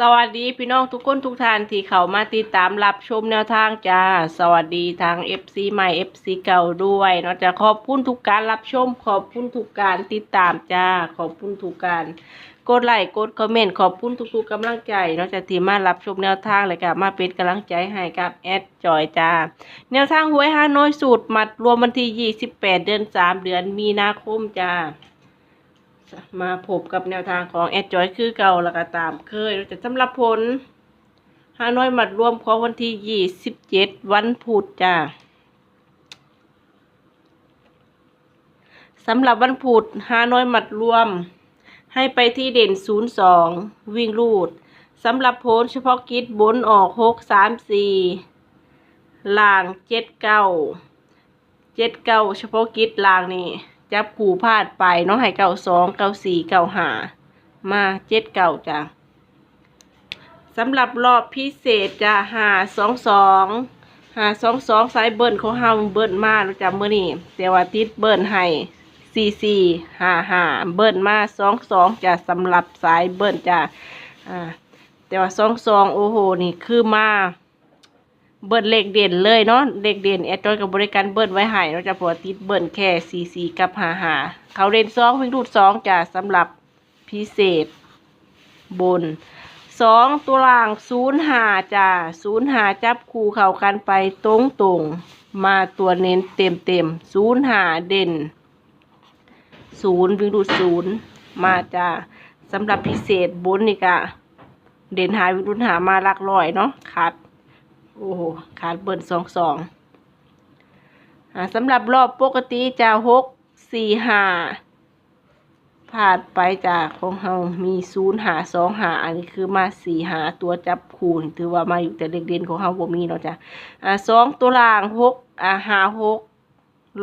สวัสดีพี่น้องทุกคนทุกท่านที่เข้ามาติดตามรับชมแนวทางจ้า สวัสดีทาง FC ใหม่ FC เก่าด้วยเนาะจะขอบคุณทุกการรับชม ขอบคุณทุกการติดตามจ้า ขอบคุณทุกการกดไลค์กดคอมเมนต์ขอบคุณทุกๆกำลังใจเนาะจะที่มารับชมแนวทางเลยกับมาเป็นกำลังใจให้กับแอดจอยจ้าแนวทางหวยฮานอยสูตรมัดรวมวันที่ 28 เดือน 3 เดือนมีนาคมจ้า มาพบกับแนวทางของแอดจอยคือเก่าแล้วก็ตามเคยแต่สำหรับผลฮานอยมัดรวมของวันที่ยี่สิบเจ็ดวันพุธจ้าสำหรับวันพุธฮานอยมัดรวม ให้ไปที่เด่นศูนย์สองวิ่งรูดสำหรับโพลเฉพาะกิจบนออกหกสามสี่ล่างเจ็ดเก้าเจ็ดเก้าเฉพาะกิจล่างนี่ จับขู่พลาดไปเนาะให้เก่าสองเก่าสี่เก่าหามาเจ็ดเก่าจ้ะสำหรับรอบพิเศษจะหาสองสองหาสองสองสายเบิ้ลของเฮาเบิ้ลมาแล้วจ้ะเมื่อนี้แต่ว่าทิติดเบิ้ลให้สี่สี่หาหาเบิ้ลมาสองสองจะสำหรับสายเบิ้ลจ้ะอ่าแต่ว่าสองสองโอ้โหนี่คือมา เบิร์ดเลขเด่นเลยเนาะเลขเด่นแอดจอยกับบริการเบิร์ดไว้ให้เราจะพอติดเบิร์ดแค่ซีซีกับหาหาเขาเด่นสองวิ่งรูดสองจะสำหรับพิเศษบนสองตัวล่างศูนย์หาจ้าศูนย์หาจับคู่เข้ากันไปตรงตรงมาตัวเน้นเต็มเต็มศูนย์หาเด่นศูนย์วิ่งรูดศูนย์มาจ้าสำหรับพิเศษบนนี่กะเด่นหายวิ่งรูดหามาลักร้อยเนาะขาด โอ้โหขาดเบิร์นสองสองอ่าสำหรับรอบปกติจะหกสี่ห้าผ่านไปจากของเฮามีศูนย์หาสองหาอันนี้คือมาสี่หาตัวจับคูณถือว่ามาอยู่แต่เลขเด่นของเฮาบ่มีเนาะจ้ะอ่าสองตัวล่างหกอ่าหาหก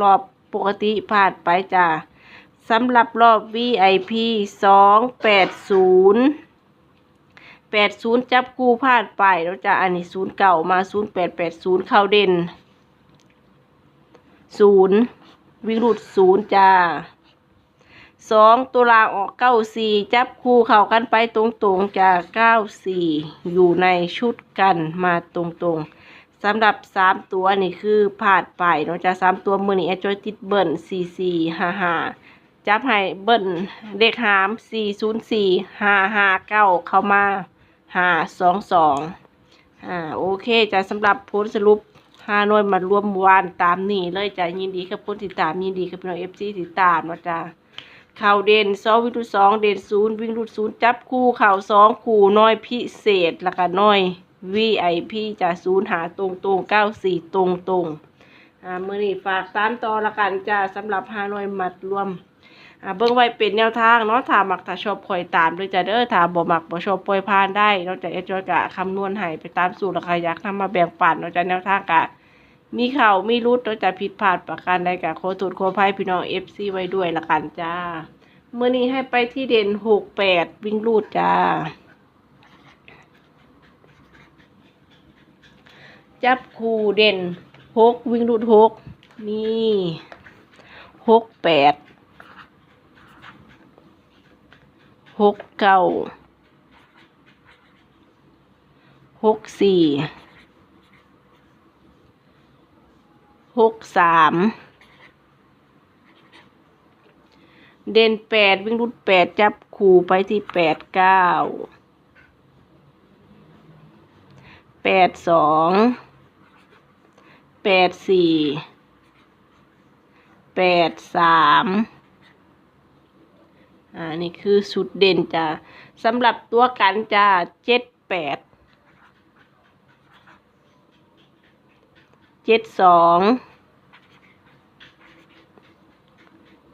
รอบปกติผ่านไปจ้ะสำหรับรอบ VIP สองแปดศูนย์ แปดศูนย์จับคู่พลาดไปแล้วจะอันนี้ศูนย์เก่ามาศูนย์แปดแปดศูนย์เข้าเด่นศูนย์วิ่งรูดศูนย์จ้าสองตัวลางออกเก้าสี่จับคู่เข้ากันไปตรงๆจ้าเก้าสี่อยู่ในชุดกันมาตรงๆสำหรับสามตัวนี่คือพลาดไปเนาะจ้าสามตัวมือนี่แอจอยติดเบิ้ลสี่สี่ห้าห้าจับให้เบิ้ลเด็กหามสี่ศูนย์สี่ห้าห้าเก้าเข้ามา ห้าสองสองอ่าโอเคจะสำหรับผลสรุปห้าหน่วยมารวมวานตามนี่เลยจะยินดีกับผู้ติดตามยินดีกับพี่น้องเอฟซีติดตามนะจ๊ะเข่าเด่นสอวิ่งรูดสองเด่นศูนย์วิ่งรูดศูนย์จับคู่เข่าสองคู่น้อยพิเศษแล้วก็น้อย VIP จะศูนย์หาตรงตรงเก้าสี่ตรงตรงอ่ามือนี้ฝากตามต่อละกันจ้าสำหรับห้าน่วยมัดรวม เบิ่งไว้เป็นแนวทางเนาะถ้ามักถ้าชอบคอยตามด้วยจะเด้อถ้าบ่มักบ่ชอบปล่อยผ่านได้นอกจากเอจอยกะคำนวณให้ไปตามสูตรแล้วก็อยากนำมาแบ่งปันนาะจ้ะแนวทางกะมีเข่ามีรุดเนาะจะผิดพลาดประการใดกะขอโทษขออภัยพี่น้อง FC ไว้ด้วยละกันจ้าเมื้อนี้ให้ไปที่เด่น68วิ่งรูดจ้าจับคู่เด่น6วิ่งรูด6นี่68 หกเก้าหกสี่หกสามเด่นแปดวิ่งรุดแปดจับขู่ไปที่แปดเก้าแปดสองแปดสี่แปดสาม อ่านี่คือสุดเด่นจ้ะสำหรับตัวกันจ้าเจ็ดแปดเจ็ดสอง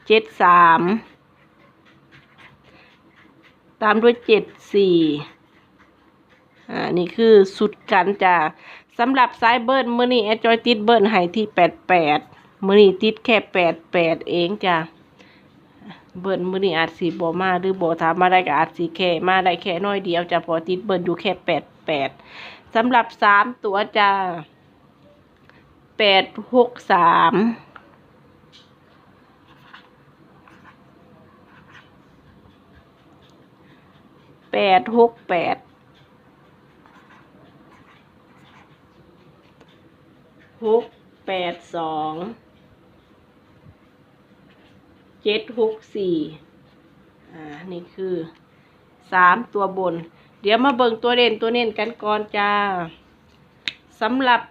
เจ็ดสามตามด้วยเจ็ดสี่อ่านี่คือสุดกันจ้ะสำหรับสายเบิร์นมือนี้แอดจอยติดเบิร์นให้ที่แปดแปดมือนี้ติดแค่แปดแปดเองจ้ะ เบิร์นมือนี่อาจสีบอมาหรือบอถามมาได้ก็อาจสีแค่มาได้แค่น้อยเดียวจะพอติดเบิร์นอยู่แค่แปดแปดสำหรับสามตัวจะแปดหกสามแปดหกแปดหกแปดสอง เจ็ดหกสี่อ่า นี่คือสามตัวบน เดี๋ยวมาเบิ่งตัวเด่นตัวเน้นกันก่อนจ้าสำหรับ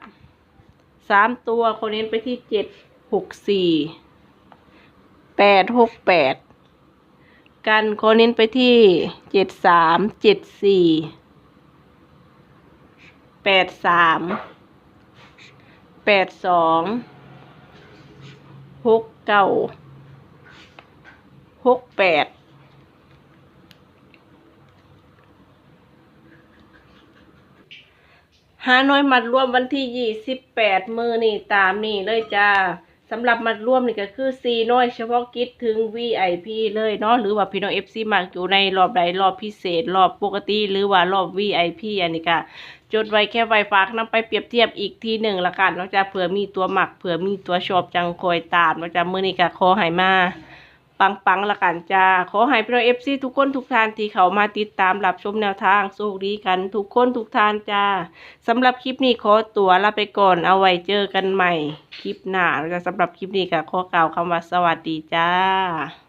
สามตัวคนเน้นไปที่เจ็ดหกสี่แปดหกแปดกันคนเน้นไปที่เจ็ดสามเจ็ดสี่แปดสามแปดสองหกเก้า หกแปดหาน้อยมัดรวมวันที่ยี่สิบแปดมือนี่ตามนี่เลยจ้าสำหรับมัดรวมนี่ก็คือซีน้อยเฉพาะกิจถึง VIP เลยเนาะหรือว่าพี่น้อง FC มากอยู่ในรอบใดรอบพิเศษ รอบปกติ หรือว่ารอบ VIP อันนี้ก็จดไว้แค่ไว้ฝากนำไปเปรียบเทียบอีกทีหนึ่งละกันเนอกจากเผื่อมีตัวหมักเผื่อมีตัวชอบจังคอยตามเนอกจากมือนี้ก็ขอให้มา ปังๆละกันจ้า ขอให้พี่น้องเอฟซีทุกคนทุกท่านที่เขามาติดตามรับชมแนวทางโชคดีกันทุกคนทุกท่านจ้าสำหรับคลิปนี้ขอตัวลาไปก่อนเอาไว้เจอกันใหม่ คลิปหน้าแล้วก็สำหรับคลิปนี้ก็ขอกล่าวคำว่าสวัสดีจ้า